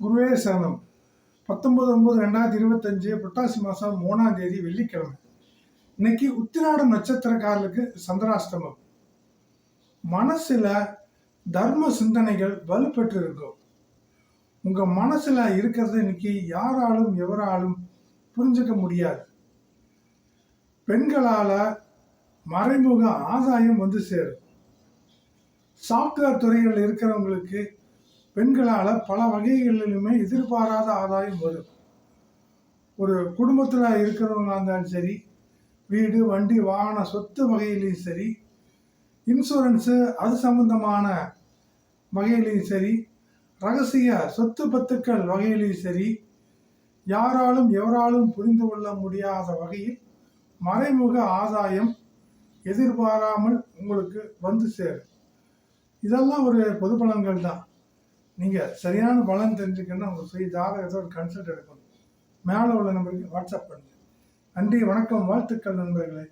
குருவே சரணம். பத்தொன்பது ஒன்பது ரெண்டாயிரத்தி இருபத்தஞ்சு புரட்டாசி மாதம் மூணாம் தேதி வெள்ளிக்கிழமை. இன்னைக்கு உத்திராடம் நட்சத்திரக்காரர்களுக்கு சந்திராஷ்டமம். மனசுல தர்ம சிந்தனைகள் வலுப்பெற்று இருக்கும் உங்க மனசுல இருக்கிறது இன்னைக்கு யாராலும் எவராலும் புரிஞ்சுக்க முடியாது. பெண்களால மறைமுக ஆதாயம் வந்து சேரும். சாஃப்ட்வேர் துறைகள் இருக்கிறவங்களுக்கு பெண்களால் பல வகைகளிலுமே எதிர்பாராத ஆதாயம் வரும். ஒரு குடும்பத்தில் இருக்கிறவங்களா இருந்தாலும் சரி வீடு வண்டி வாகன சொத்து வகையிலையும் சரி இன்சூரன்ஸு அது சம்பந்தமான வகையிலையும் சரி ரகசிய சொத்து பத்துக்கள் வகையிலையும் சரி யாராலும் எவராலும் புரிந்து கொள்ள முடியாத வகையில் மறைமுக ஆதாயம் எதிர்பாராமல் உங்களுக்கு வந்து சேரும். இதெல்லாம் ஒரு பொதுப்பலன்கள் தான் நீங்கள் சரியான பலன் தெரிஞ்சுக்கணும்னா உங்கள் சுய ஜாதகத்தை ஒரு கன்சல்ட் எடுக்கணும். மேலே உள்ள நம்பருக்கு வாட்ஸ்அப் பண்ணுங்கள் நன்றி வணக்கம் வாழ்த்துக்கள் நண்பர்களே.